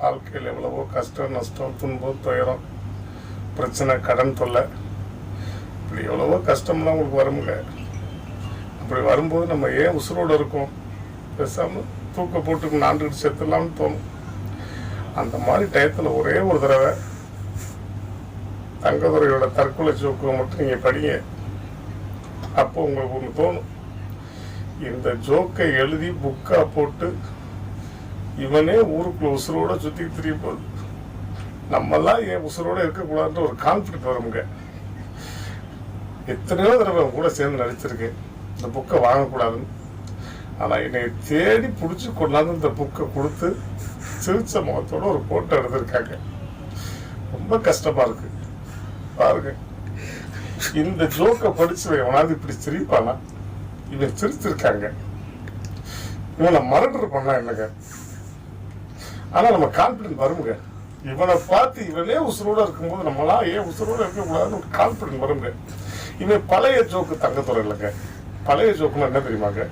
வாழ்க்கையில் எவ்வளவோ கஷ்டம் நஷ்டம் துன்பம் துயரம் பிரச்சனை கடன் தொல்லை. இப்படி எவ்வளவோ கஷ்டம்லாம் உங்களுக்கு வருமுங்க அப்படி வரும்போது நம்ம ஏன் உசுரோடு இருக்கோம்? பேசாமல் தூக்க போட்டு நாண்டுகிட்டு செத்துடலாம்னு தோணும். அந்த மாதிரி டயத்தில் ஒரே ஒரு தடவை தங்கதுரையோட தற்கொலை ஜோக்குவை மட்டும் நீங்கள் படிங்க. அப்போ உங்களுக்கு ஒன்று தோணும். இந்த ஜோக்கை எழுதி புக்காக போட்டு இவனே ஊருக்குள்ள உசுரோட சுத்தி திரிய போகுது நம்மெல்லாம் ஏன் உசுரோட இருக்கக்கூடாதுன்ற ஒரு கான்ஃபிடன்ட் வருங்க எத்தனையோ தடவை கூட சேர்ந்து நடிச்சிருக்கேன். இந்த புக்கை வாங்கக்கூடாதுன்னு. ஆனால் என்னை தேடி பிடிச்சி கொண்டாந்து இந்த புக்கை கொடுத்து சிரிச்ச முகத்தோட ஒரு போட்டோ எடுத்திருக்காங்க. ரொம்ப கஷ்டமா இருக்கு. பாருங்க. இந்த ஜோக்கை படிச்சு எவனாவது இப்படி சிரிப்பானா? இவன் சிரிச்சிருக்காங்க. இவனை மரண்டர் பண்ணா என்னங்க? ஆனால் நம்ம கான்பிடன்ட் வருங்க. இவனை பார்த்து இவனே உசுரோட இருக்கும்போது நம்மளாம் ஏன் உசுரோட இருக்கக்கூடாதுன்னு ஒரு கான்பிடன்ட் வருங்க. இவன் பழைய ஜோக்கு தங்கத்துறை இல்லைங்க. பழைய ஜோக்குன்னா என்ன தெரியுமாங்க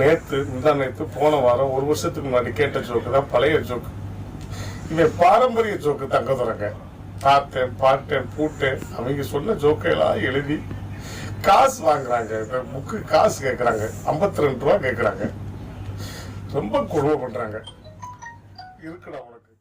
நேத்து முந்தா நேத்து போன வாரம் ஒரு வருஷத்துக்கு முன்னாடி கேட்ட ஜோக்கு தான் பழைய ஜோக்கு இவன் பாரம்பரிய ஜோக்கு தங்கத்துறைங்க பார்த்தேன் பாட்டேன் பூட்டேன். அவங்க சொன்ன ஜோக்கையெல்லாம் எழுதி காசு வாங்குறாங்க. இப்போ புக்கு காசு கேட்குறாங்க ஐம்பத்தி ரெண்டு ரூபா கேட்குறாங்க ரொம்ப கொடுமை பண்ணுறாங்க இருக்குடா உனக்கு.